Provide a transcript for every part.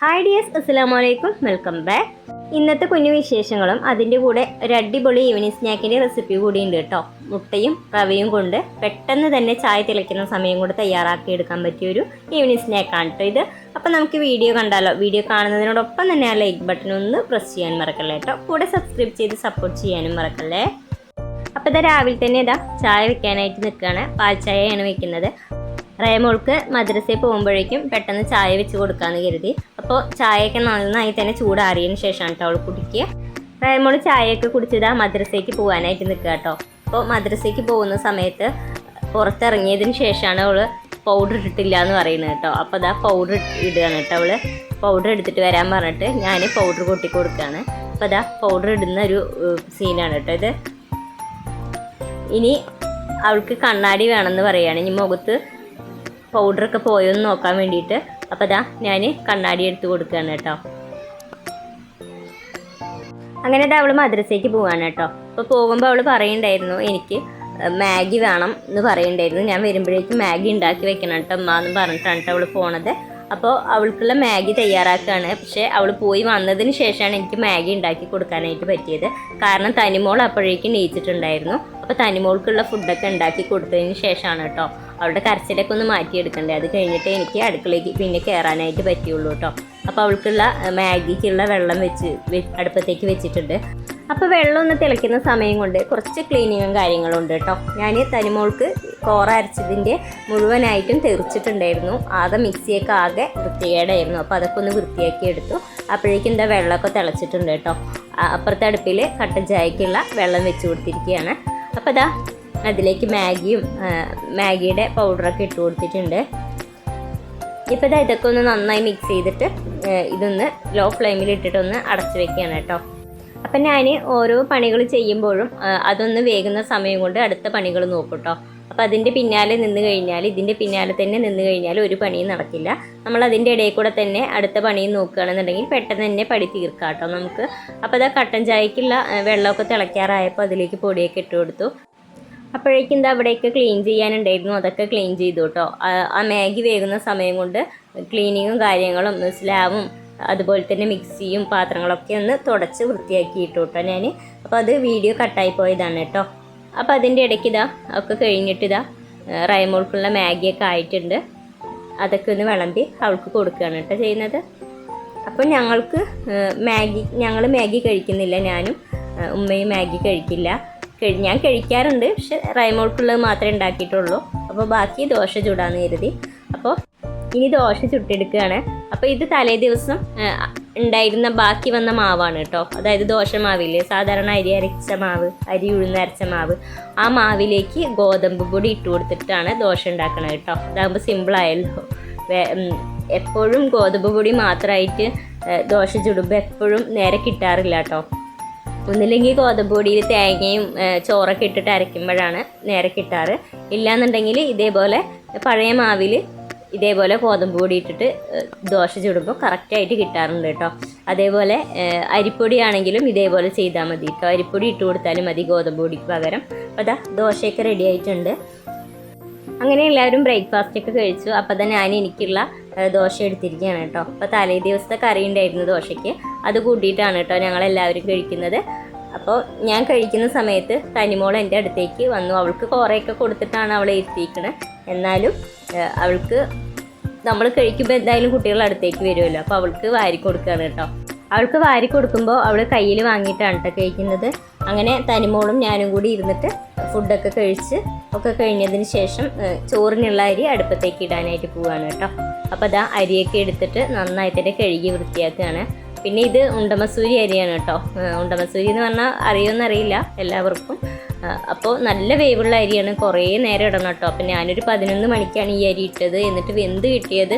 Hi dears അസ്സാം വലൈക്കും welcome back ഇന്നത്തെ കുഞ്ഞു വിശേഷങ്ങളും അതിന്റെ കൂടെ ഒരു അടിപൊളി ഈവനിങ് സ്നാക്കിന്റെ റെസിപ്പി കൂടി ഉണ്ട് കേട്ടോ. മുട്ടയും റവയും കൊണ്ട് പെട്ടെന്ന് തന്നെ ചായ തിളയ്ക്കുന്ന സമയം കൊണ്ട് തയ്യാറാക്കി എടുക്കാൻ പറ്റിയ ഒരു ഈവനിങ് സ്നാക്കാണ് കേട്ടോ ഇത്. അപ്പോൾ നമുക്ക് വീഡിയോ കണ്ടാലോ? വീഡിയോ കാണുന്നതിനോടൊപ്പം തന്നെ ആ ലൈക്ക് ബട്ടൺ ഒന്ന് പ്രസ് ചെയ്യാൻ മറക്കല്ലേ കേട്ടോ കൂടെ സബ്സ്ക്രൈബ് ചെയ്ത് സപ്പോർട്ട് ചെയ്യാനും മറക്കല്ലേ? അപ്പോൾ ഇതാ രാവിലെ തന്നെ ഇതാ ചായ വെക്കാനായിട്ട് നിൽക്കുകയാണ്. പാൽ ചായയാണ് വെക്കുന്നത്. റേമോൾക്ക് മദ്രസയിൽ പോകുമ്പോഴേക്കും പെട്ടെന്ന് ചായ വെച്ച് കൊടുക്കാമെന്ന് കരുതി. അപ്പോൾ ചായയൊക്കെ നന്നായി തന്നെ ചൂടാറിയതിന് ശേഷമാണ് കേട്ടോ അവൾ കുടിക്കുക. റേമോൾ ചായയൊക്കെ കുടിച്ചിതാ മദ്രസയ്ക്ക് പോകാനായിട്ട് നിൽക്കുക കേട്ടോ അപ്പോൾ മദ്രസയ്ക്ക് പോകുന്ന സമയത്ത് പുറത്തിറങ്ങിയതിന് ശേഷമാണ് അവൾ പൗഡർ ഇട്ടിട്ടില്ല എന്ന് പറയുന്നത് കേട്ടോ അപ്പോൾ അതാ പൗഡർ ഇടുകയാണ് കേട്ടോ അവൾ പൗഡർ എടുത്തിട്ട് വരാൻ പറഞ്ഞിട്ട് ഞാൻ പൗഡർ കൊട്ടി കൊടുക്കുകയാണ്. അപ്പോൾ അതാ പൗഡർ ഇടുന്ന ഒരു സീനാണ് കേട്ടോ ഇത്. ഇനി അവൾക്ക് കണ്ണാടി വേണമെന്ന് പറയുകയാണ്. ഇനി മുഖത്ത് പൗഡറൊക്കെ പോയോന്ന് നോക്കാൻ വേണ്ടിയിട്ട്. അപ്പോൾ ഇതാ ഞാൻ കണ്ണാടി എടുത്ത് കൊടുക്കുകയാണ് കേട്ടോ. അങ്ങനെ ദാ അവൾ മദ്രസയ്ക്ക് പോവാണ് കേട്ടോ. അപ്പോൾ പോകുമ്പോൾ അവൾ പറയുണ്ടായിരുന്നു എനിക്ക് മാഗി വേണം എന്ന് പറയുണ്ടായിരുന്നു ഞാൻ വരുമ്പോഴേക്കും മാഗി ഉണ്ടാക്കി വെക്കണം കേട്ടോ അമ്മ എന്ന് പറഞ്ഞിട്ടാണ് കേട്ടോ അവൾ പോണത്. അപ്പോൾ അവൾക്കുള്ള മാഗി തയ്യാറാക്കുകയാണ്. പക്ഷേ അവൾ പോയി വന്നതിന് ശേഷമാണ് എനിക്ക് മാഗി ഉണ്ടാക്കി കൊടുക്കാനായിട്ട് പറ്റിയത്. കാരണം തനിമോൾ അപ്പോഴേക്കും നീച്ചിട്ടുണ്ടായിരുന്നു. അപ്പോൾ തനിമോൾക്കുള്ള ഫുഡൊക്കെ ഉണ്ടാക്കി കൊടുത്തതിന് ശേഷമാണ് കേട്ടോ. അവളുടെ കരച്ചിലൊക്കെ ഒന്ന് മാറ്റിയെടുക്കണ്ടേ? അത് കഴിഞ്ഞിട്ട് എനിക്ക് അടുക്കളയ്ക്ക് പിന്നെ കയറാനായിട്ട് പറ്റിയുള്ളൂ കേട്ടോ. അപ്പോൾ അവൾക്കുള്ള മാഗിക്കുള്ള വെള്ളം വെച്ച് അടുപ്പത്തേക്ക് വെച്ചിട്ടുണ്ട്. അപ്പോൾ വെള്ളം ഒന്ന് തിളയ്ക്കുന്ന സമയം കൊണ്ട് കുറച്ച് ക്ലീനിങ്ങും കാര്യങ്ങളും ഉണ്ട് കേട്ടോ. ഞാൻ തനിമോൾക്ക് കോറ അരച്ചതിന്റെ മുഴുവനായിട്ടും തെറിച്ചിട്ടുണ്ടായിരുന്നു. ആകെ മിക്സിയൊക്കെ ആകെ വൃത്തികേടായിരുന്നു. അപ്പോൾ അതൊക്കെ ഒന്ന് വൃത്തിയാക്കി എടുത്തു. അപ്പോഴേക്കും എന്താ വെള്ളമൊക്കെ തിളച്ചിട്ടുണ്ട് കേട്ടോ. അപ്പുറത്തെ അടുപ്പിൽ കട്ടൻ ചായക്കുള്ള വെള്ളം വെച്ച് കൊടുത്തിരിക്കുകയാണ്. അപ്പോൾ അതാ അതിലേക്ക് മാഗിയും മാഗിയുടെ പൗഡറൊക്കെ ഇട്ട് കൊടുത്തിട്ടുണ്ട്. ഇപ്പോൾ ഇതാ ഇതൊക്കെ ഒന്ന് നന്നായി മിക്സ് ചെയ്തിട്ട് ഇതൊന്ന് ലോ ഫ്ലെയിമിൽ ഇട്ടിട്ടൊന്ന് അടച്ചു വെക്കുകയാണ് കേട്ടോ. അപ്പം ഞാൻ ഓരോ പണികൾ ചെയ്യുമ്പോഴും അതൊന്ന് വേകുന്ന സമയം കൊണ്ട് അടുത്ത പണികൾ നോക്കും കേട്ടോ. അപ്പോൾ അതിന്റെ പിന്നാലെ നിന്ന് കഴിഞ്ഞാൽ ഇതിന്റെ പിന്നാലെ തന്നെ നിന്ന് കഴിഞ്ഞാൽ ഒരു പണിയും നടക്കില്ല. നമ്മൾ അതിന്റെ ഇടയിൽ കൂടെ തന്നെ അടുത്ത പണിയും നോക്കുകയാണെന്നുണ്ടെങ്കിൽ പെട്ടെന്ന് തന്നെ പടി തീർക്കാം കേട്ടോ നമുക്ക്. അപ്പോൾ അതാ കട്ടൻ ചായക്കുള്ള വെള്ളമൊക്കെ തിളയ്ക്കാറായപ്പോൾ അതിലേക്ക് പൊടിയൊക്കെ ഇട്ട് കൊടുത്തു. അപ്പോഴേക്കും എന്താ അവിടെയൊക്കെ ക്ലീൻ ചെയ്യാനുണ്ടായിരുന്നു. അതൊക്കെ ക്ലീൻ ചെയ്തു കേട്ടോ ആ- മാഗി വേകുന്ന സമയം കൊണ്ട് ക്ലീനിങ്ങും കാര്യങ്ങളും സ്ലാബും അതുപോലെ തന്നെ മിക്സിയും പാത്രങ്ങളൊക്കെ ഒന്ന് തുടച്ച് വൃത്തിയാക്കിയിട്ടു കേട്ടോ ഞാൻ അപ്പോൾ അത് വീഡിയോ കട്ടായി പോയതാണ് കേട്ടോ അപ്പോൾ അതിന്റെ ഇടയ്ക്ക് ഇതാ ഒക്കെ കഴിഞ്ഞിട്ട് ഇതാ റൈമോൾക്കുള്ള മാഗിയൊക്കെ ആയിട്ടുണ്ട്. അതൊക്കെ ഒന്ന് വിളമ്പി അവൾക്ക് കൊടുക്കുകയാണ് കേട്ടോ ചെയ്യുന്നത്. അപ്പോൾ ഞങ്ങൾക്ക് മാഗി ഞങ്ങൾ മാഗി കഴിക്കുന്നില്ല ഞാനും ഉമ്മയും മാഗി കഴിക്കില്ല. കഴി- ഞാൻ കഴിക്കാറുണ്ട് പക്ഷെ റൈമോൾക്കുള്ളത് മാത്രമേ ഉണ്ടാക്കിയിട്ടുള്ളൂ. അപ്പോൾ ബാക്കി ദോശ ചൂടാന്ന് കരുതി. അപ്പോൾ ഇനി ദോശ ചുട്ടെടുക്കുകയാണ്. അപ്പോൾ ഇത് തലേ ദിവസം ഉണ്ടായിരുന്ന ബാക്കി വന്ന മാവാണ് കേട്ടോ അതായത് ദോശ മാവില്ലേ? സാധാരണ അരി അരച്ച മാവ് അരി ഉഴുന്നരച്ച മാവ്. ആ മാവിലേക്ക് ഗോതമ്പ് പൊടി ഇട്ട് കൊടുത്തിട്ടാണ് ദോശ ഉണ്ടാക്കണത് കേട്ടോ അതാകുമ്പോൾ സിമ്പിളായല്ലോ എപ്പോഴും ഗോതമ്പ് പൊടി മാത്രമായിട്ട് ദോശ ചുടുമ്പോൾ എപ്പോഴും നേരെ കിട്ടാറില്ല കേട്ടോ ഒന്നില്ലെങ്കിൽ ഗോതമ്പ് പൊടിയിൽ തേങ്ങയും ചോറൊക്കെ ഇട്ടിട്ട് അരയ്ക്കുമ്പോഴാണ് നേരെ കിട്ടാറ്. ഇല്ലാന്നുണ്ടെങ്കിൽ ഇതേപോലെ പഴയ മാവിൽ ഇതേപോലെ ഗോതമ്പ് പൊടി ഇട്ടിട്ട് ദോശ ചുടുമ്പോൾ കറക്റ്റായിട്ട് കിട്ടാറുണ്ട് കേട്ടോ. അതേപോലെ അരിപ്പൊടി ആണെങ്കിലും ഇതേപോലെ ചെയ്താൽ മതി കേട്ടോ. അരിപ്പൊടി ഇട്ട് കൊടുത്താലും മതി ഗോതമ്പ് പൊടിക്ക് പകരം. അപ്പോൾ അതാ ദോശയൊക്കെ റെഡി ആയിട്ടുണ്ട്. അങ്ങനെ എല്ലാവരും ബ്രേക്ക്ഫാസ്റ്റ് ഒക്കെ കഴിച്ചു. അപ്പോൾ തന്നെ ഞാൻ എനിക്കുള്ള ദോശ എടുത്തിരിക്കുകയാണ് കേട്ടോ. അപ്പോൾ തലേ ദിവസത്തെ കറി ഉണ്ടായിരുന്നു ദോശയ്ക്ക്. അത് കൂട്ടിയിട്ടാണ് കേട്ടോ ഞങ്ങൾ എല്ലാവരും കഴിക്കുന്നത്. അപ്പോൾ ഞാൻ കഴിക്കുന്ന സമയത്ത് തനിമോൾ എന്റെ അടുത്തേക്ക് വന്നു. അവൾക്ക് കുറേയൊക്കെ കൊടുത്തിട്ടാണ് അവളെ ഇരുത്തിയിരിക്കണത് എന്നാലും അവൾക്ക് നമ്മൾ കഴിക്കുമ്പോൾ എന്തായാലും കുട്ടികൾ അടുത്തേക്ക് വരുമല്ലോ. അപ്പോൾ അവൾക്ക് വാരി കൊടുക്കുകയാണ് കേട്ടോ. അവൾക്ക് വാരി കൊടുക്കുമ്പോൾ അവൾ കയ്യിൽ വാങ്ങിയിട്ടാണ് കേട്ടോ കഴിക്കുന്നത്. അങ്ങനെ തനിമോളും ഞാനും കൂടി ഇരുന്നിട്ട് ഫുഡൊക്കെ കഴിച്ച് ഒക്കെ കഴിഞ്ഞതിന് ശേഷം ചോറിനുള്ള അരി അടുപ്പത്തേക്ക് ഇടാനായിട്ട് പോവുകയാണ് കേട്ടോ. അപ്പോൾ അതാ അരിയൊക്കെ എടുത്തിട്ട് നന്നായിട്ട് കഴുകി വൃത്തിയാക്കുകയാണ്. പിന്നെ ഇത് ഉണ്ടമസൂരി അരിയാണ് കേട്ടോ. ഉണ്ടമസൂരി എന്ന് പറഞ്ഞാൽ അറിയുമെന്നറിയില്ല എല്ലാവർക്കും. അപ്പോൾ നല്ല വേവുള്ള അരിയാണ്. കുറേ നേരം ഇടണം കേട്ടോ. അപ്പം ഞാനൊരു പതിനൊന്ന് മണിക്കാണ് ഈ അരി ഇട്ടത്. എന്നിട്ട് വെന്ത് കിട്ടിയത്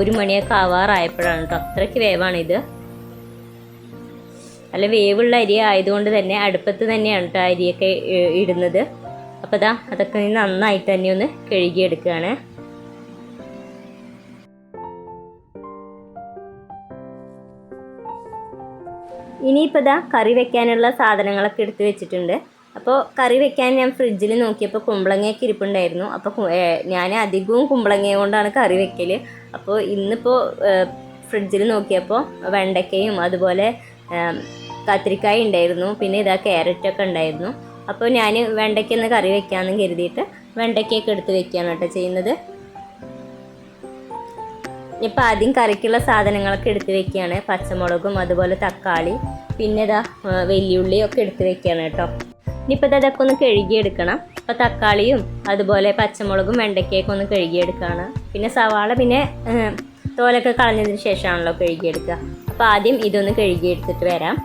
ഒരു മണിയൊക്കെ ആവാറായപ്പോഴാണ് കേട്ടോ. അത്രയ്ക്ക് വേവാണിത് നല്ല വേവുള്ള അരി ആയതുകൊണ്ട് തന്നെ അടുപ്പത്ത് തന്നെയാണ് കേട്ടോ അരിയൊക്കെ ഇടുന്നത്. അപ്പോൾ ദാ അതൊക്കെ നന്നായിട്ട് തന്നെ ഒന്ന് കഴുകിയെടുക്കുകയാണ് ഇനിയിപ്പോൾ ദാ കറി വെക്കാനുള്ള സാധനങ്ങളൊക്കെ എടുത്ത് വെച്ചിട്ടുണ്ട്. അപ്പോൾ കറി വെക്കാൻ ഞാൻ ഫ്രിഡ്ജിൽ നോക്കിയപ്പോൾ കുമ്പളങ്ങയൊക്കെ ഇരിപ്പുണ്ടായിരുന്നു. അപ്പോൾ ഞാൻ അധികവും കുമ്പളങ്ങ കൊണ്ടാണ് കറി വെക്കൽ അപ്പോൾ ഇന്നിപ്പോൾ ഫ്രിഡ്ജിൽ നോക്കിയപ്പോൾ വെണ്ടയ്ക്കയും അതുപോലെ കത്തിരിക്കായ ഉണ്ടായിരുന്നു. പിന്നെ ഇതാ ക്യാരറ്റൊക്കെ ഉണ്ടായിരുന്നു. അപ്പോൾ ഞാൻ വെണ്ടയ്ക്ക ഒന്ന് കറി വെക്കാമെന്ന് കരുതിയിട്ട് വെണ്ടയ്ക്കൊക്കെ എടുത്ത് വെക്കുകയാണ് കേട്ടോ ചെയ്യുന്നത്. ഇപ്പം ആദ്യം കറിക്കുള്ള സാധനങ്ങളൊക്കെ എടുത്ത് വെക്കുകയാണ് പച്ചമുളകും അതുപോലെ തക്കാളി പിന്നെ ഇതാ ആ, വെല്ലുള്ളിയും ഒക്കെ എടുത്ത് വെക്കുകയാണ് കേട്ടോ. ഇനിയിപ്പോൾ ഇതൊക്കെ ഒന്ന് കഴുകിയെടുക്കണം. അപ്പോൾ തക്കാളിയും അതുപോലെ പച്ചമുളകും വെണ്ടയ്ക്കയൊക്കെ ഒന്ന് കഴുകിയെടുക്കുകയാണ് പിന്നെ സവാള പിന്നെ തോലൊക്കെ കളഞ്ഞതിന് ശേഷമാണല്ലോ കഴുകിയെടുക്കുക. അപ്പോൾ ആദ്യം ഇതൊന്ന് കഴുകിയെടുത്തിട്ട് വരാം.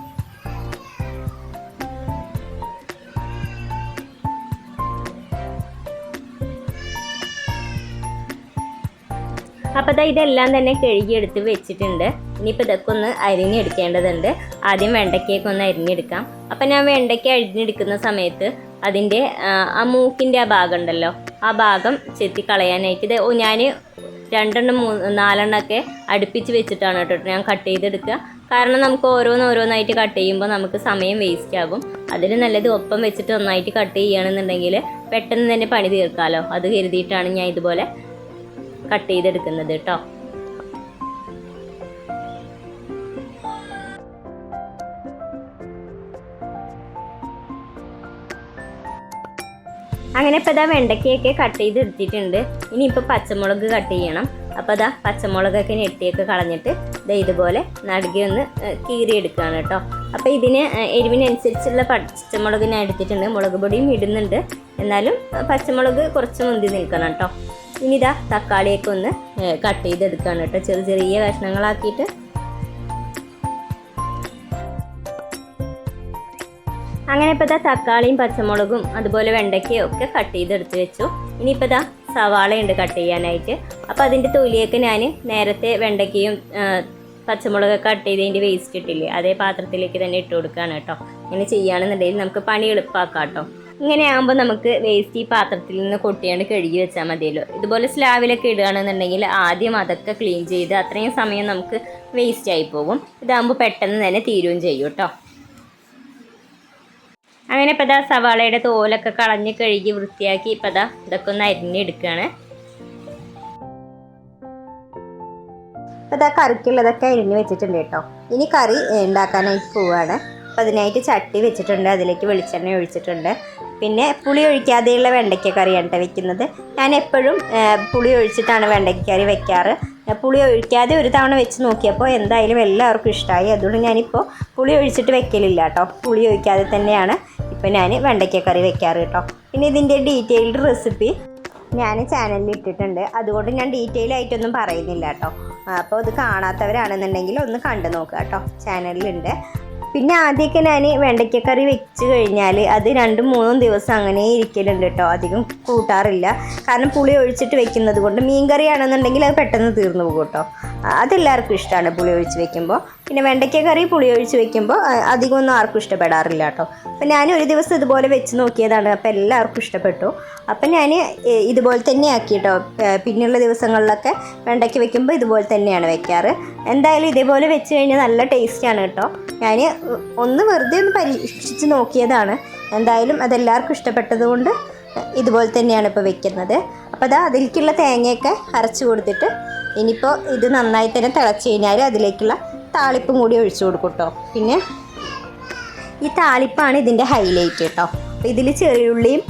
അപ്പോൾ ദാ ഇതെല്ലാം തന്നെ കഴുകിയെടുത്ത് വെച്ചിട്ടുണ്ട്. ഇനിയിപ്പോൾ ഇതൊക്കെ ഒന്ന് അരിഞ്ഞെടുക്കേണ്ടതുണ്ട്. ആദ്യം വെണ്ടയ്ക്കയൊക്കെ ഒന്ന് അരിഞ്ഞെടുക്കാം. അപ്പം ഞാൻ വെണ്ടയ്ക്ക അരിഞ്ഞെടുക്കുന്ന സമയത്ത് അതിന്റെ ആ മൂക്കിന്റെ ആ ഭാഗം ഉണ്ടല്ലോ ആ ഭാഗം ചെത്തി കളയാനായിട്ട് ഇത് ഞാൻ രണ്ടെണ്ണം മൂന്ന് നാലെണ്ണമൊക്കെ അടുപ്പിച്ച് വെച്ചിട്ടാണ് കേട്ടോ ഞാൻ കട്ട് ചെയ്തെടുക്കുക. കാരണം നമുക്ക് ഓരോന്ന് ഓരോന്നായിട്ട് കട്ട് ചെയ്യുമ്പോൾ നമുക്ക് സമയം വേസ്റ്റ് ആകും. അതിൽ നല്ലത് ഒപ്പം വെച്ചിട്ട് ഒന്നായിട്ട് കട്ട് ചെയ്യുകയാണെന്നുണ്ടെങ്കിൽ പെട്ടെന്ന് തന്നെ പണി തീർക്കാമല്ലോ അത് കരുതിയിട്ടാണ് ഞാൻ ഇതുപോലെ കട്ട് ചെയ്തെടുക്കുന്നത് കേട്ടോ. അങ്ങനെ ഇപ്പോൾ ഇതാ വെണ്ടയ്ക്കയൊക്കെ കട്ട് ചെയ്ത് എടുത്തിട്ടുണ്ട്. ഇനിയിപ്പോൾ പച്ചമുളക് കട്ട് ചെയ്യണം. അപ്പോൾ അതാ പച്ചമുളകൊക്കെ നെട്ടിയൊക്കെ കളഞ്ഞിട്ട് ഇതാ ഇതുപോലെ നടുകി ഒന്ന് കീറിയെടുക്കുകയാണ് കേട്ടോ. അപ്പോൾ ഇതിന് എരിവിനനുസരിച്ചുള്ള പച്ചമുളക് ഞാൻ എടുത്തിട്ടുണ്ട്. മുളക് പൊടിയും ഇടുന്നുണ്ട്. എന്നാലും പച്ചമുളക് കുറച്ച് മുന്തി നിൽക്കണം കേട്ടോ. ഇനി ഇതാ തക്കാളിയൊക്കെ ഒന്ന് കട്ട് ചെയ്തെടുക്കുകയാണ് കേട്ടോ. ചെറിയ ചെറിയ കഷ്ണങ്ങളാക്കിയിട്ട് അങ്ങനെ ഇപ്പോൾ ഇതാ തക്കാളിയും പച്ചമുളകും അതുപോലെ വെണ്ടയ്ക്കയും ഒക്കെ കട്ട് ചെയ്തെടുത്ത് വെച്ചു. ഇനിയിപ്പോൾ ഇതാ സവാളയുണ്ട് കട്ട് ചെയ്യാനായിട്ട്. അപ്പോൾ അതിന്റെ തൊലിയൊക്കെ ഞാൻ നേരത്തെ വെണ്ടയ്ക്കയും പച്ചമുളകൊക്കെ കട്ട് ചെയ്തതിന്റെ വേസ്റ്റ് ഇട്ടില്ലേ അതേ പാത്രത്തിലേക്ക് തന്നെ ഇട്ട് കൊടുക്കുകയാണ് കേട്ടോ ഇങ്ങനെ ചെയ്യുകയാണെന്നുണ്ടെങ്കിൽ നമുക്ക് പണി എളുപ്പമാക്കാം കേട്ടോ ഇങ്ങനെ ആകുമ്പോൾ നമുക്ക് വേസ്റ്റ് ഈ പാത്രത്തിൽ നിന്ന് കൊട്ടിയാണ്ട് കഴുകി വെച്ചാൽ മതിയല്ലോ. ഇതുപോലെ സ്ലാവിലൊക്കെ ഇടുകയാണെന്നുണ്ടെങ്കിൽ ആദ്യം അതൊക്കെ ക്ലീൻ ചെയ്ത് അത്രയും സമയം നമുക്ക് വേസ്റ്റ് ആയി പോകും. ഇതാകുമ്പോൾ പെട്ടെന്ന് തന്നെ തീരുകയും ചെയ്യും കേട്ടോ അങ്ങനെ ഇപ്പം ഇതാ സവാളയുടെ തോലൊക്കെ കളഞ്ഞ് കഴുകി വൃത്തിയാക്കി ഇപ്പം ഇതാ ഇതൊക്കെ ഒന്ന് അരിഞ്ഞെടുക്കുകയാണ് അപ്പോൾ കറിക്കുള്ളതൊക്കെ അരിഞ്ഞ് വെച്ചിട്ടുണ്ട് കേട്ടോ. ഇനി കറി ഉണ്ടാക്കാനായിട്ട് പോവുകയാണ് അപ്പോൾ അതിനായിട്ട് ചട്ടി വെച്ചിട്ടുണ്ട് അതിലേക്ക് വെളിച്ചെണ്ണ ഒഴിച്ചിട്ടുണ്ട്. പിന്നെ പുളി ഒഴിക്കാതെയുള്ള വെണ്ടയ്ക്ക കറിയാണ് കേട്ടോ വെക്കുന്നത്. ഞാൻ എപ്പോഴും പുളി ഒഴിച്ചിട്ടാണ് വെണ്ടയ്ക്ക കറി വെക്കാറ്. പുളി ഒഴിക്കാതെ ഒരു തവണ വെച്ച് നോക്കിയപ്പോൾ എന്തായാലും എല്ലാവർക്കും ഇഷ്ടമായി അതുകൊണ്ട് ഞാനിപ്പോൾ പുളി ഒഴിച്ചിട്ട് വെക്കലില്ല കേട്ടോ പുളി ഒഴിക്കാതെ തന്നെയാണ് ഇപ്പോൾ ഞാൻ വെണ്ടയ്ക്ക കറി വെക്കാറ് കേട്ടോ പിന്നെ ഇതിന്റെ ഡീറ്റെയിൽഡ് റെസിപ്പി ഞാൻ ചാനലിൽ ഇട്ടിട്ടുണ്ട്. അതുകൊണ്ട് ഞാൻ ഡീറ്റെയിൽ ആയിട്ടൊന്നും പറയുന്നില്ല കേട്ടോ അപ്പോൾ ഇത് കാണാത്തവരാണെന്നുണ്ടെങ്കിൽ ഒന്ന് കണ്ടു നോക്കുക കേട്ടോ ചാനലിലുണ്ട്. പിന്നെ ആദ്യമൊക്കെ ഞാൻ വെണ്ടയ്ക്കക്കറി വെച്ച് കഴിഞ്ഞാൽ അത് രണ്ടും മൂന്നും ദിവസം അങ്ങനെ ഇരിക്കലുണ്ട് കേട്ടോ അധികം കൂട്ടാറില്ല. കാരണം പുളി ഒഴിച്ചിട്ട് വെക്കുന്നത് കൊണ്ട് മീൻ കറിയാണെന്നുണ്ടെങ്കിൽ അത് പെട്ടെന്ന് തീർന്നു പോകും കേട്ടോ അതെല്ലാവർക്കും ഇഷ്ടമാണ് പുളി ഒഴിച്ച് വെക്കുമ്പോൾ. പിന്നെ വെണ്ടയ്ക്ക കറി പുളി ഒഴിച്ച് വെക്കുമ്പോൾ അധികമൊന്നും ആർക്കും ഇഷ്ടപ്പെടാറില്ല കേട്ടോ. അപ്പം ഞാൻ ഒരു ദിവസം ഇതുപോലെ വെച്ച് നോക്കിയതാണ് അപ്പോൾ എല്ലാവർക്കും ഇഷ്ടപ്പെട്ടു. അപ്പം ഞാൻ ഇതുപോലെ തന്നെ ആക്കി കേട്ടോ പിന്നെയുള്ള ദിവസങ്ങളിലൊക്കെ വെണ്ടയ്ക്ക് വെക്കുമ്പോൾ ഇതുപോലെ തന്നെയാണ് വെക്കാറ്. എന്തായാലും ഇതേപോലെ വെച്ച് കഴിഞ്ഞാൽ നല്ല ടേസ്റ്റാണ് കേട്ടോ. ഞാൻ ഒന്ന് വെറുതെ ഒന്ന് പരീക്ഷിച്ച് നോക്കിയതാണ്. എന്തായാലും അതെല്ലാവർക്കും ഇഷ്ടപ്പെട്ടത് കൊണ്ട് ഇതുപോലെ തന്നെയാണ് ഇപ്പോൾ വെക്കുന്നത്. അപ്പോൾ അതാ അതിലേക്കുള്ള തേങ്ങയൊക്കെ അരച്ച് കൊടുത്തിട്ട് ഇനിയിപ്പോൾ ഇത് നന്നായി തന്നെ തിളച്ച് കഴിഞ്ഞാൽ അതിലേക്കുള്ള താളിപ്പും കൂടി ഒഴിച്ചു കൊടുക്കും കേട്ടോ പിന്നെ ഈ താളിപ്പാണ് ഇതിന്റെ ഹൈലൈറ്റ് കേട്ടോ അപ്പോൾ ഇതിൽ ചെറിയുള്ളിയും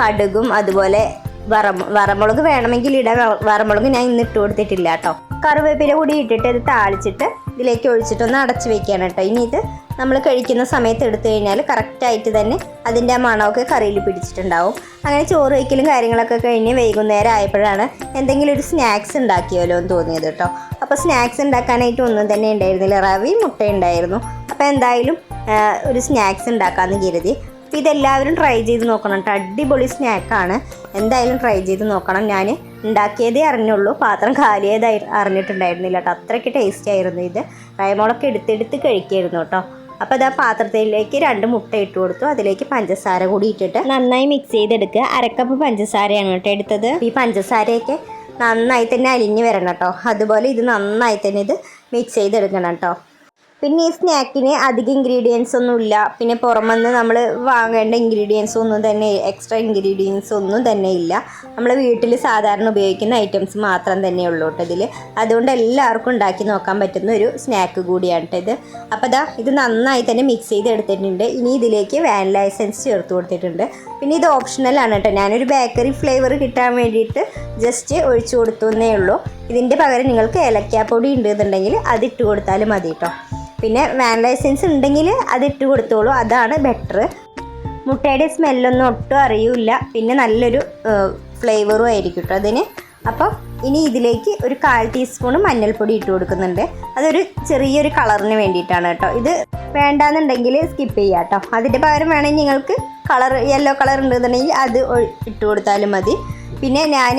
കടുകും അതുപോലെ വറ വറമുളക് വേണമെങ്കിൽ ഇടാം വ- വറമുളക് ഞാൻ ഇന്ന് ഇട്ട് കൊടുത്തിട്ടില്ല കേട്ടോ കറിവേപ്പില കൂടി ഇട്ടിട്ട് ഇത് താളിച്ചിട്ട് ഇതിലേക്ക് ഒഴിച്ചിട്ടൊന്ന് അടച്ച് വെക്കുകയാണ് കേട്ടോ. ഇനി ഇത് നമ്മൾ കഴിക്കുന്ന സമയത്ത് എടുത്തു കഴിഞ്ഞാൽ കറക്റ്റായിട്ട് തന്നെ അതിന്റെ ആ മണമൊക്കെ കറിയിൽ പിടിച്ചിട്ടുണ്ടാവും. അങ്ങനെ ചോറ് വയ്ക്കലും കാര്യങ്ങളൊക്കെ കഴിഞ്ഞ് വൈകുന്നേരം ആയപ്പോഴാണ് എന്തെങ്കിലും ഒരു സ്നാക്സ് ഉണ്ടാക്കിയാലോ എന്ന് തോന്നിയത് കേട്ടോ. അപ്പോൾ സ്നാക്സ് ഉണ്ടാക്കാനായിട്ട് ഒന്നും തന്നെ ഉണ്ടായിരുന്നില്ല. റവി മുട്ട ഉണ്ടായിരുന്നു. അപ്പോൾ എന്തായാലും ഒരു സ്നാക്സ് ഉണ്ടാക്കാമെന്ന് കരുതി. അപ്പോൾ ഇതെല്ലാവരും ട്രൈ ചെയ്ത് നോക്കണം കേട്ടോ അടിപൊളി സ്നാക്കാണ് എന്തായാലും ട്രൈ ചെയ്ത് നോക്കണം. ഞാൻ ഉണ്ടാക്കിയതേ അറിഞ്ഞുള്ളൂ. പാത്രം കാലിയതായി അറിഞ്ഞിട്ടുണ്ടായിരുന്നില്ല കേട്ടോ അത്രയ്ക്ക് ടേസ്റ്റി ആയിരുന്നു ഇത്. റൈമോളൊക്കെ എടുത്തെടുത്ത് കഴിക്കായിരുന്നു കേട്ടോ അപ്പോൾ അത് പാത്രത്തിലേക്ക് രണ്ട് മുട്ട ഇട്ട് കൊടുത്തു. അതിലേക്ക് പഞ്ചസാര കൂടി ഇട്ടിട്ട് നന്നായി മിക്സ് ചെയ്തെടുക്കുക. അരക്കപ്പ് പഞ്ചസാരയാണ് കേട്ടോ എടുത്തത്. ഈ പഞ്ചസാരയൊക്കെ നന്നായി തന്നെ അലിഞ്ഞ് വരണം കേട്ടോ അതുപോലെ ഇത് നന്നായി തന്നെ ഇത് മിക്സ് ചെയ്തെടുക്കണം കേട്ടോ പിന്നെ ഈ സ്നാക്കിന് അധികം ഇൻഗ്രീഡിയൻസ് ഒന്നും ഇല്ല പിന്നെ പുറമെന്ന് നമ്മൾ വാങ്ങേണ്ട ഇൻഗ്രീഡിയൻസ് ഒന്നും തന്നെ എക്സ്ട്രാ ഇൻഗ്രീഡിയൻസ് ഒന്നും തന്നെ ഇല്ല. നമ്മൾ വീട്ടിൽ സാധാരണ ഉപയോഗിക്കുന്ന ഐറ്റംസ് മാത്രം തന്നെ ഉള്ളൂ കേട്ടോ ഇതിൽ അതുകൊണ്ട് എല്ലാവർക്കും ഉണ്ടാക്കി നോക്കാൻ പറ്റുന്ന ഒരു സ്നാക്ക് കൂടിയാണ് കേട്ടോ ഇത്. അപ്പോൾ ദാ ഇത് നന്നായി തന്നെ മിക്സ് ചെയ്ത് എടുത്തിട്ടുണ്ട് ഇനി ഇതിലേക്ക് വാനില എസൻസ് ചേർത്ത് കൊടുത്തിട്ടുണ്ട്. പിന്നെ ഇത് ഓപ്ഷണലാണ് കേട്ടോ ഞാനൊരു ബേക്കറി ഫ്ലേവർ കിട്ടാൻ വേണ്ടിയിട്ട് ജസ്റ്റ് ഒഴിച്ചു കൊടുത്തു എന്നേ ഉള്ളൂ. ഇതിന്റെ പകരം നിങ്ങൾക്ക് ഏലക്കാപ്പൊടി ഉണ്ട് എന്നുണ്ടെങ്കിൽ അത് ഇട്ട് കൊടുത്താലും മതി കേട്ടോ പിന്നെ വാനില എസൻസ് ഉണ്ടെങ്കിൽ അത് ഇട്ട് കൊടുത്തോളൂ. അതാണ് ബെറ്റർ മുട്ടയുടെ സ്മെല്ലൊന്നും ഒട്ടും അറിയില്ല. പിന്നെ നല്ലൊരു ഫ്ലേവറും ആയിരിക്കും കേട്ടോ അതിന്. അപ്പം ഇനി ഇതിലേക്ക് ഒരു കാൽ ടീസ്പൂൺ മഞ്ഞൾപ്പൊടി ഇട്ട് കൊടുക്കുന്നുണ്ട്. അതൊരു ചെറിയൊരു കളറിന് വേണ്ടിയിട്ടാണ് കേട്ടോ ഇത് വേണ്ടാന്നുണ്ടെങ്കിൽ സ്കിപ്പ് ചെയ്യാം കേട്ടോ അതിന്റെ പകരം വേണമെങ്കിൽ നിങ്ങൾക്ക് കളർ യെല്ലോ കളർ ഉണ്ടെന്നുണ്ടെങ്കിൽ അത് ഇട്ട് കൊടുത്താലും മതി. പിന്നെ ഞാൻ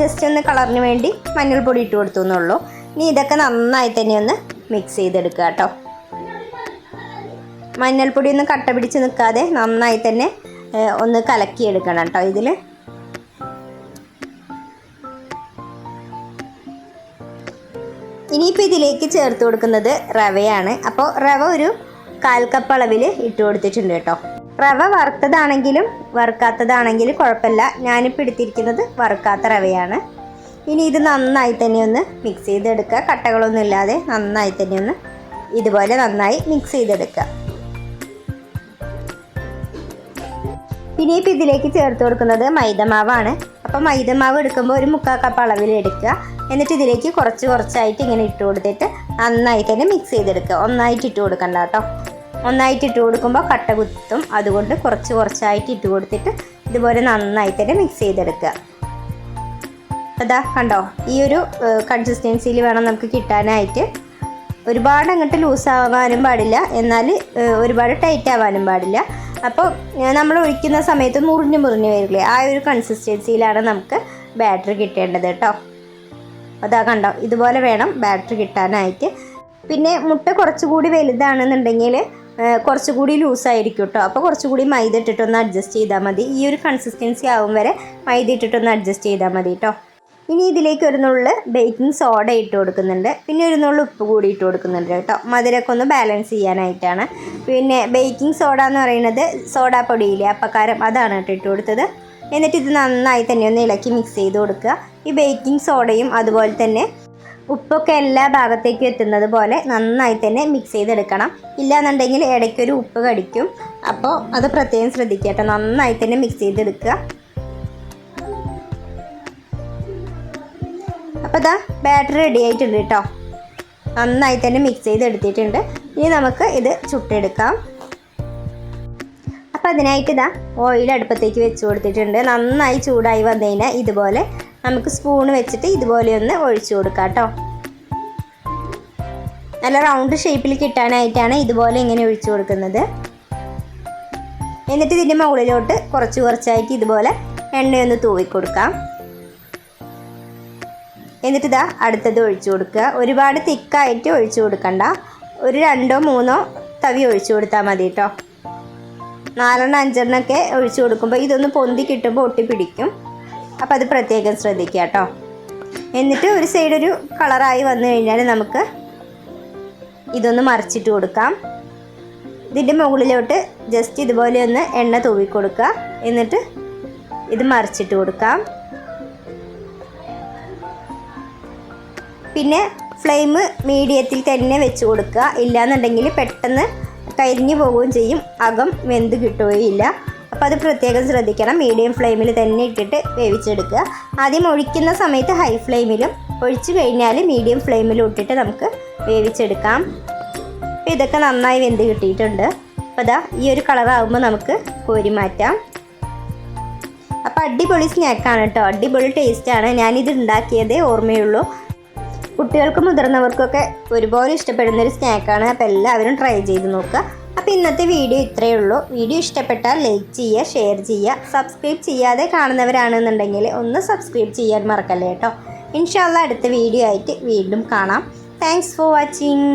ജസ്റ്റ് ഒന്ന് കളറിന് വേണ്ടി മഞ്ഞൾപ്പൊടി ഇട്ട് കൊടുത്തു എന്നുള്ളൂ. ഇനി ഇതൊക്കെ നന്നായി തന്നെ ഒന്ന് മിക്സ് ചെയ്തെടുക്കുക കേട്ടോ. മഞ്ഞൾപ്പൊടി ഒന്ന് കട്ട പിടിച്ച് നിൽക്കാതെ നന്നായി തന്നെ ഒന്ന് കലക്കിയെടുക്കണം കേട്ടോ ഇതിൽ ഇനിയിപ്പോൾ ഇതിലേക്ക് ചേർത്ത് കൊടുക്കുന്നത് റവയാണ്. അപ്പോൾ റവ ഒരു കാൽ കപ്പ് അളവിൽ ഇട്ട് കൊടുത്തിട്ടുണ്ട് കേട്ടോ. റവ വറുത്തതാണെങ്കിലും വറുക്കാത്തതാണെങ്കിലും കുഴപ്പമില്ല. ഞാനിപ്പോൾ എടുത്തിരിക്കുന്നത് വറുക്കാത്ത റവയാണ്. ഇനി ഇത് നന്നായി തന്നെ ഒന്ന് മിക്സ് ചെയ്തെടുക്കുക. കട്ടകളൊന്നും ഇല്ലാതെ നന്നായി തന്നെ ഒന്ന് ഇതുപോലെ നന്നായി മിക്സ് ചെയ്തെടുക്കുക. ഇപ്പം ഇതിലേക്ക് ചേർത്ത് കൊടുക്കുന്നത് മൈദമാവാണ്. അപ്പോൾ മൈദമാവ് എടുക്കുമ്പോൾ ഒരു മുക്കാൽ കപ്പ് അളവിൽ എടുക്കുക. എന്നിട്ട് ഇതിലേക്ക് കുറച്ച് കുറച്ചായിട്ട് ഇങ്ങനെ ഇട്ട് കൊടുത്തിട്ട് നന്നായി തന്നെ മിക്സ് ചെയ്തെടുക്കുക. ഒന്നായിട്ട് ഇട്ട് കൊടുക്കണ്ട കേട്ടോ. ഒന്നായിട്ട് ഇട്ട് കൊടുക്കുമ്പോൾ കട്ട കുത്തും. അതുകൊണ്ട് കുറച്ച് കുറച്ചായിട്ട് ഇട്ട് കൊടുത്തിട്ട് ഇതുപോലെ നന്നായിട്ട് തന്നെ മിക്സ് ചെയ്തെടുക്കുക. അതാ കണ്ടോ? ഈ ഒരു കൺസിസ്റ്റൻസിയിൽ വേണം നമുക്ക് കിട്ടാനായിട്ട്. ഒരുപാട് അങ്ങോട്ട് ലൂസ് ആവാനും പാടില്ല. എന്നാൽ ഒരുപാട് ടൈറ്റ് ആവാനും പാടില്ല. അപ്പോൾ നമ്മൾ ഒഴിക്കുന്ന സമയത്ത് മുറിഞ്ഞ് മുറിഞ്ഞ് വരില്ലേ? ആ ഒരു കൺസിസ്റ്റൻസിയിലാണ് നമുക്ക് ബാറ്ററി കിട്ടേണ്ടത് കേട്ടോ. അതാ കണ്ടോ? ഇതുപോലെ വേണം ബാറ്ററി കിട്ടാനായിട്ട്. പിന്നെ മുട്ട കുറച്ചുകൂടി വലുതാണെന്നുണ്ടെങ്കിൽ കുറച്ചുകൂടി ലൂസായിരിക്കും കേട്ടോ അപ്പോൾ കുറച്ചുകൂടി മൈദ ഇട്ടിട്ടൊന്ന് അഡ്ജസ്റ്റ് ചെയ്താൽ മതി. ഈ ഒരു കൺസിസ്റ്റൻസി ആവും വരെ മൈദ ഇട്ടിട്ടൊന്ന് അഡ്ജസ്റ്റ് ചെയ്താൽ മതി കേട്ടോ ഇനി ഇതിലേക്ക് ഒരു നുള്ള് ബേക്കിംഗ് സോഡ ഇട്ട് കൊടുക്കുന്നുണ്ട്. പിന്നെ ഒരു നുള്ള് ഉപ്പ് കൂടി ഇട്ട് കൊടുക്കുന്നുണ്ട് കേട്ടോ മധുരമൊക്കെ ഒന്ന് ബാലൻസ് ചെയ്യാനായിട്ടാണ്. പിന്നെ ബേക്കിംഗ് സോഡ എന്ന് പറയുന്നത് സോഡാ പൊടിയില്ലേ അപ്പക്കാരം അതാണ് കേട്ടോ ഇട്ട് കൊടുത്തത്. എന്നിട്ട് ഇത് നന്നായി തന്നെ ഒന്ന് ഇളക്കി മിക്സ് ചെയ്ത് കൊടുക്കുക. ഈ ബേക്കിംഗ് സോഡയും അതുപോലെ തന്നെ ഉപ്പൊക്കെ എല്ലാ ഭാഗത്തേക്കും എത്തുന്നത് പോലെ നന്നായി തന്നെ മിക്സ് ചെയ്തെടുക്കണം. ഇല്ലാന്നുണ്ടെങ്കിൽ ഇടയ്ക്കൊരു ഉപ്പ് കടിക്കും. അപ്പോൾ അത് പ്രത്യേകം ശ്രദ്ധിക്കുക കേട്ടോ നന്നായി തന്നെ മിക്സ് ചെയ്തെടുക്കുക. അപ്പോൾ ഇതാ ബാറ്റർ റെഡി ആയിട്ടുണ്ട് കേട്ടോ നന്നായി തന്നെ മിക്സ് ചെയ്തെടുത്തിട്ടുണ്ട്. ഇനി നമുക്ക് ഇത് ചുട്ടെടുക്കാം. അപ്പോൾ അതിനായിട്ട് ഇതാ ഓയിൽ അടുപ്പത്തേക്ക് വെച്ച് കൊടുത്തിട്ടുണ്ട്. നന്നായി ചൂടായി വന്നു കഴിഞ്ഞാൽ ഇതുപോലെ നമുക്ക് സ്പൂൺ വെച്ചിട്ട് ഇതുപോലെ ഒന്ന് ഒഴിച്ചു കൊടുക്കാം കേട്ടോ. നല്ല റൗണ്ട് ഷേപ്പിൽ കിട്ടാനായിട്ടാണ് ഇതുപോലെ ഇങ്ങനെ ഒഴിച്ചു കൊടുക്കുന്നത്. എന്നിട്ട് ഇതിന്റെ മുകളിലോട്ട് കുറച്ച് കുറച്ചായിട്ട് ഇതുപോലെ എണ്ണയൊന്ന് തൂവിക്കൊടുക്കാം എന്നിട്ട് ഇതാ അടുത്തത് ഒഴിച്ചു കൊടുക്കുക. ഒരുപാട് തിക്കായിട്ട് ഒഴിച്ചു കൊടുക്കണ്ട. ഒരു രണ്ടോ മൂന്നോ തവി ഒഴിച്ചു കൊടുത്താൽ മതി കേട്ടോ. നാലെണ്ണം അഞ്ചെണ്ണമൊക്കെ ഒഴിച്ചു കൊടുക്കുമ്പോൾ ഇതൊന്ന് പൊന്തി കിട്ടുമ്പോൾ ഒട്ടിപ്പിടിക്കും അപ്പോൾ അത് പ്രത്യേകം ശ്രദ്ധിക്കുക കേട്ടോ. എന്നിട്ട് ഒരു സൈഡ് ഒരു കളറായി വന്നു കഴിഞ്ഞാൽ നമുക്ക് ഇതൊന്ന് മറിച്ചിട്ട് കൊടുക്കാം. ഇതിന്റെ മുകളിലോട്ട് ജസ്റ്റ് ഇതുപോലെ ഒന്ന് എണ്ണ തൂവി കൊടുക്കുക. എന്നിട്ട് ഇത് മറിച്ചിട്ട് കൊടുക്കാം. പിന്നെ ഫ്ലെയിം മീഡിയത്തിൽ തന്നെ വെച്ച് കൊടുക്കുക. ഇല്ലാന്നുണ്ടെങ്കിൽ പെട്ടെന്ന് കരിഞ്ഞു പോവുകയും ചെയ്യും. അകം വെന്ത് കിട്ടുകയില്ല. അപ്പോൾ അത് പ്രത്യേകം ശ്രദ്ധിക്കണം. മീഡിയം ഫ്ലെയിമിൽ തന്നെ ഇട്ടിട്ട് വേവിച്ചെടുക്കുക. ആദ്യം ഒഴിക്കുന്ന സമയത്ത് ഹൈ ഫ്ലെയിമിലും ഒഴിച്ചു കഴിഞ്ഞാൽ മീഡിയം ഫ്ലെയിമിലും ഇട്ടിട്ട് നമുക്ക് വേവിച്ചെടുക്കാം. അപ്പോൾ ഇതൊക്കെ നന്നായി വെന്ത് കിട്ടിയിട്ടുണ്ട്. അപ്പോൾ അതാ ഈ ഒരു കളറാകുമ്പോൾ നമുക്ക് കോരി മാറ്റാം. അപ്പോൾ അടിപൊളി സ്നാക്കാണ് കേട്ടോ. അടിപൊളി ടേസ്റ്റാണ് ഞാനിത് ഉണ്ടാക്കിയതേ ഓർമ്മയുള്ളൂ. കുട്ടികൾക്കും മുതിർന്നവർക്കൊക്കെ ഒരുപോലെ ഇഷ്ടപ്പെടുന്ന ഒരു സ്നാക്കാണ് അപ്പോൾ എല്ലാവരും ട്രൈ ചെയ്ത് നോക്കുക. അപ്പോൾ ഇന്നത്തെ വീഡിയോ ഇത്രയേ ഉള്ളൂ. വീഡിയോ ഇഷ്ടപ്പെട്ടാൽ ലൈക്ക് ചെയ്യുക ഷെയർ ചെയ്യുക സബ്സ്ക്രൈബ് ചെയ്യാതെ കാണുന്നവരാണെന്നുണ്ടെങ്കിൽ ഒന്ന് സബ്സ്ക്രൈബ് ചെയ്യാൻ മറക്കല്ലേ കേട്ടോ. ഇൻഷാല്ല അടുത്ത വീഡിയോ ആയിട്ട് വീണ്ടും കാണാം. Thanks for watching